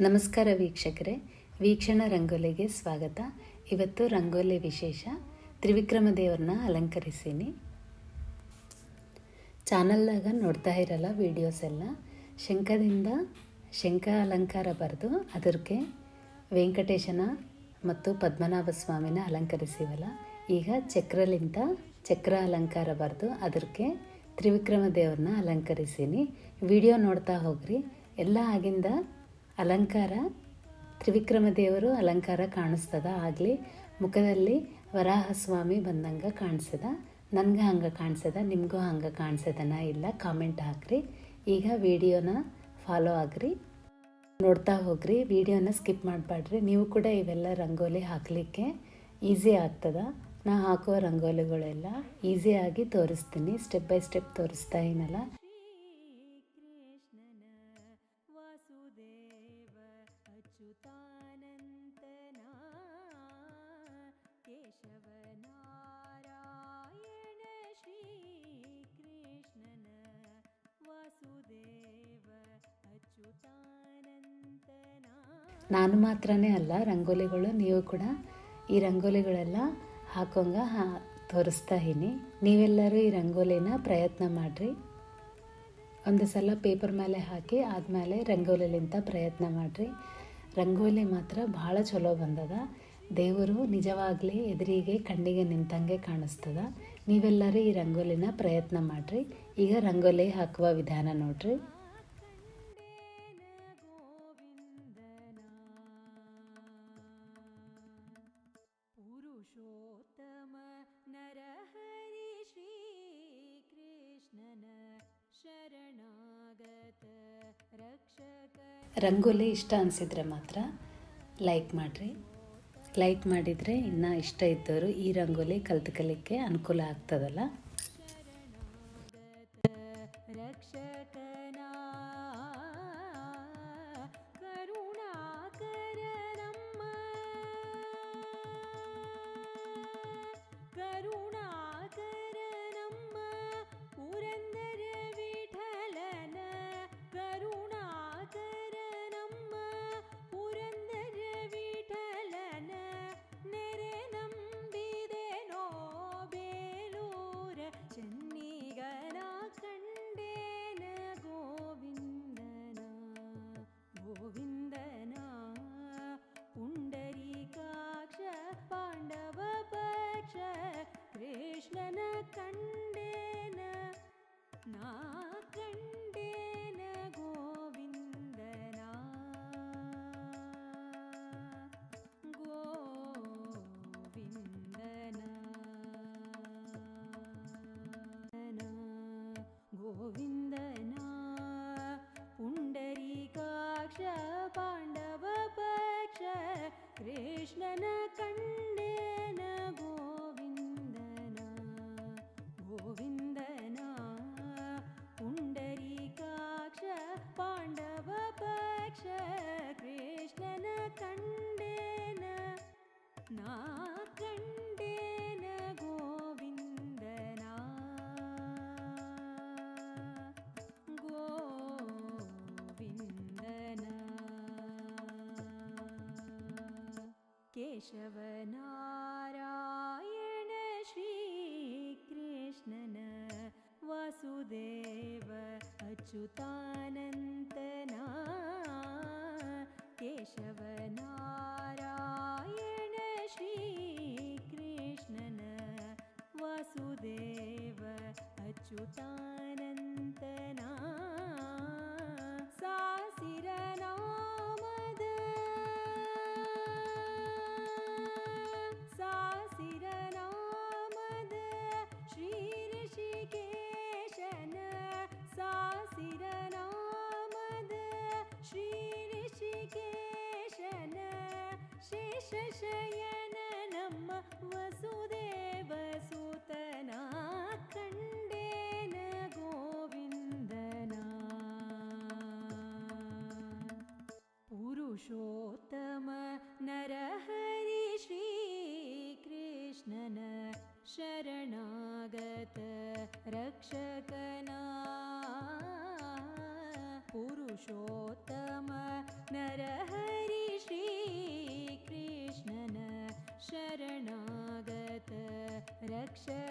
ನಮಸ್ಕಾರ ವೀಕ್ಷಕರೇ. ವೀಕ್ಷಣ ರಂಗೋಲಿಗೆ ಸ್ವಾಗತ. ಇವತ್ತು ರಂಗೋಲಿ ವಿಶೇಷ. ತ್ರಿವಿಕ್ರಮ ದೇವ್ರನ್ನ ಅಲಂಕರಿಸೀನಿ. ಚಾನಲ್ದಾಗ ನೋಡ್ತಾ ಇರಲ್ಲ ವೀಡಿಯೋಸ್ ಎಲ್ಲ. ಶಂಖದಿಂದ ಶಂಖ ಅಲಂಕಾರ ಬರೆದು ಅದಕ್ಕೆ ವೆಂಕಟೇಶನ ಮತ್ತು ಪದ್ಮನಾಭ ಸ್ವಾಮಿನ ಅಲಂಕರಿಸಿವಲ್ಲ. ಈಗ ಚಕ್ರಲಿಂದ ಚಕ್ರ ಅಲಂಕಾರ ಬರೆದು ಅದಕ್ಕೆ ತ್ರಿವಿಕ್ರಮ ದೇವ್ರನ್ನ ಅಲಂಕರಿಸೀನಿ. ವಿಡಿಯೋ ನೋಡ್ತಾ ಹೋಗ್ರಿ. ಎಲ್ಲ ಆಗಿಂದ ಅಲಂಕಾರ, ತ್ರಿವಿಕ್ರಮ ದೇವರು ಅಲಂಕಾರ ಕಾಣಿಸ್ತದ. ಆಗಲಿ ಮುಖದಲ್ಲಿ ವರಾಹ ಸ್ವಾಮಿ ಬಂದಂಗೆ ಕಾಣಿಸದ ನನಗೆ ಹಂಗೆ ಕಾಣಿಸದ ನಿಮಗೂ ಹಂಗೆ ಕಾಣಿಸದನ ಇಲ್ಲ ಕಾಮೆಂಟ್ ಹಾಕ್ರಿ. ಈಗ ವಿಡಿಯೋನ ಫಾಲೋ ಆಗ್ರಿ. ನೋಡ್ತಾ ಹೋಗ್ರಿ, ವಿಡಿಯೋನ ಸ್ಕಿಪ್ ಮಾಡಬೇಡ್ರಿ ನೀವು ಕೂಡ ಇವೆಲ್ಲ ರಂಗೋಲಿ ಹಾಕಲಿಕ್ಕೆ ಈಸಿ ಆಗ್ತದ. ನಾ ಹಾಕುವ ರಂಗೋಲಿಗಳೆಲ್ಲ ಈಸಿಯಾಗಿ ತೋರಿಸ್ತೀನಿ ಸ್ಟೆಪ್ ಬೈ ಸ್ಟೆಪ್ ತೋರಿಸ್ತಾ ಏನಲ್ಲ ನಾನು ಮಾತ್ರನೇ ಅಲ್ಲ, ರಂಗೋಲಿಗಳು ನೀವು ಕೂಡ ಈ ರಂಗೋಲಿಗಳೆಲ್ಲ ಹಾಕೋಂಗ ತೋರಿಸ್ತಾ ಇನ್ನಿ ನೀವೆಲ್ಲರೂ ಈ ರಂಗೋಲಿನ ಪ್ರಯತ್ನ ಮಾಡಿರಿ. ಒಂದು ಸಲ ಪೇಪರ್ ಮೇಲೆ ಹಾಕಿ ಆದಮೇಲೆ ರಂಗೋಲಿಲಿಂತ ಪ್ರಯತ್ನ ಮಾಡಿರಿ. ರಂಗೋಲಿ ಮಾತ್ರ ಭಾಳ ಚಲೋ ಬಂದದ. ದೇವರು ನಿಜವಾಗಲಿ ಎದುರಿಗೆ ಕಣ್ಣಿಗೆ ನಿಂತಂಗೆ ಕಾಣಿಸ್ತದ. ನೀವೆಲ್ಲರೂ ಈ ರಂಗೋಲಿನ ಪ್ರಯತ್ನ ಮಾಡಿರಿ. ಈಗ ರಂಗೋಲಿ ಹಾಕುವ ವಿಧಾನ ನೋಡ್ರಿ. ಪುರುಷೋತ್ತಮ ನರಹರಿ ಶ್ರೀಕೃಷ್ಣನ ಶರಣಾಗತ ರಕ್ಷಕ. ರಂಗೋಲಿ ಇಷ್ಟ ಅನಿಸಿದ್ರೆ ಮಾತ್ರ ಲೈಕ್ ಮಾಡಿರಿ. ಲೈಕ್ ಮಾಡಿದರೆ ಇನ್ನೂ ಇಷ್ಟ ಇದ್ದವರು ಈ ರಂಗೋಲಿ ಕಲ್ತ್ಕಲಿಕ್ಕೆ ಅನುಕೂಲ ಆಗ್ತದಲ್ಲ? ರಕ್ಷಕನ गोविन्दना। पुण्डरीकाक्ष पाण्डवपक्ष कृष्णन कण्डेन गोविन्दना। गोविन्दना पुण्डरीकाक्ष पाण्डवपक्ष कृष्णन कण्डेन। ना केशवनारायण श्रीकृष्णन वासुदेव अच्युतानन्तना केशव शशय रक्ष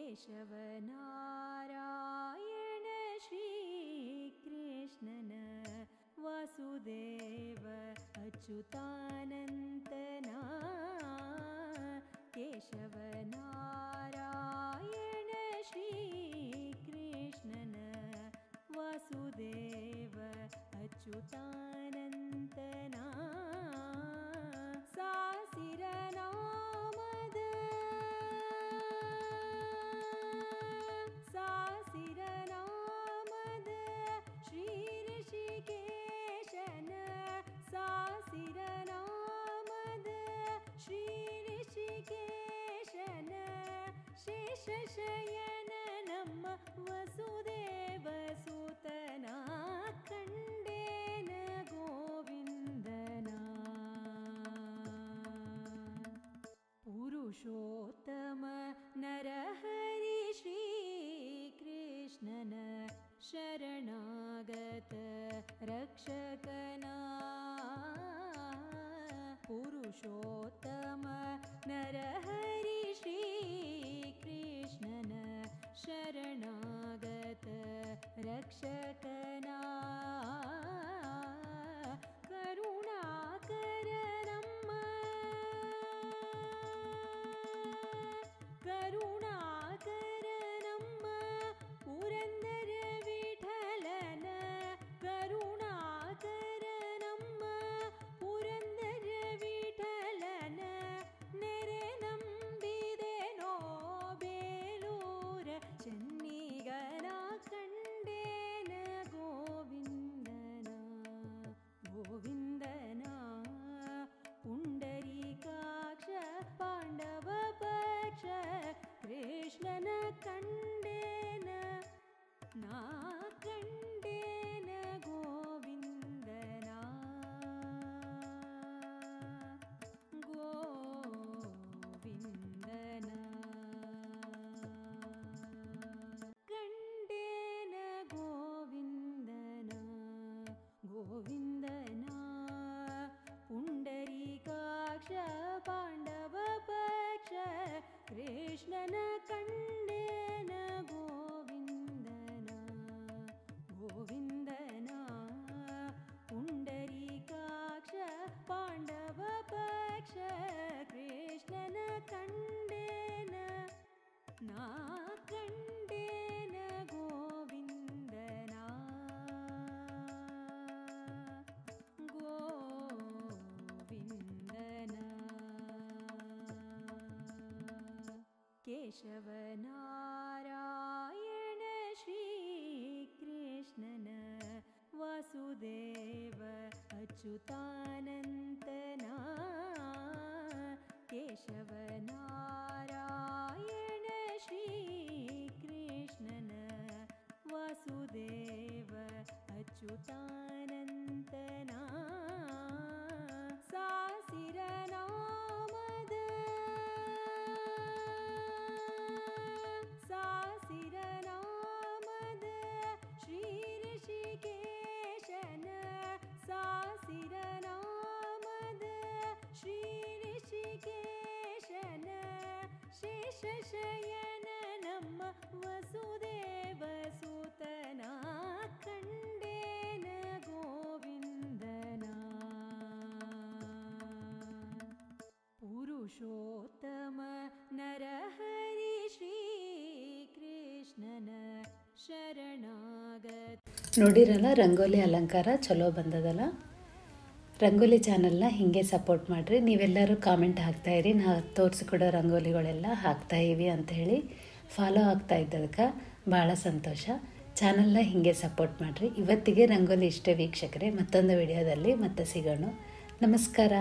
केशवनारायण श्रीकृष्णन वासुदेव अच्युतानन्तना शेषशयन ನಮ್ಮ ವಸುದೇವಸುತನ ಕಂಡೇನ ಗೋವಿಂದನ ಪುರುಷೋತ್ತಮ ನರಹರಿ ಶ್ರೀಕೃಷ್ಣನ ಶರಣಾಗತ ರಕ್ಷಕನ ಪುರುಷೋತ್ತಮ ನರಹರಿ शरणागत रक्षक shine. केशवनारायण श्रीकृष्णन वासुदेव अच्युता ಶೇಷಶಯನ ನಮ್ಮ ವಸುದೇವ ಸುತನ ಕಂಡೇನ ಗೋವಿಂದನ. ಪುರುಷೋತ್ತಮ ನರಹರಿ ಶ್ರೀಕೃಷ್ಣನ ಶರಣಾಗತ. ನೋಡಿರಲ್ಲ, ರಂಗೋಲಿ ಅಲಂಕಾರ ಚಲೋ ಬಂದದಲ್ಲ? ರಂಗೋಲಿ ಚಾನಲ್ನ ಹೀಗೆ ಸಪೋರ್ಟ್ ಮಾಡಿರಿ. ನೀವೆಲ್ಲರೂ ಕಾಮೆಂಟ್ ಹಾಕ್ತಾಯಿರಿ ನಾ ತೋರಿಸಿಕೊಡೋ ರಂಗೋಲಿಗಳೆಲ್ಲ ಹಾಕ್ತಾ ಅಂಥೇಳಿ ಅಂತ ಹೇಳಿ ಫಾಲೋ ಆಗ್ತಾ ಇದ್ದದಕ್ಕೆ ಭಾಳ ಸಂತೋಷ. ಚಾನಲ್ನ ಹೀಗೆ ಸಪೋರ್ಟ್ ಮಾಡಿರಿ. ಇವತ್ತಿಗೆ ರಂಗೋಲಿ ಇಷ್ಟೇ ವೀಕ್ಷಕರೇ. ಮತ್ತೊಂದು ವಿಡಿಯೋದಲ್ಲಿ ಮತ್ತೆ ಸಿಗೋಣ. ನಮಸ್ಕಾರ.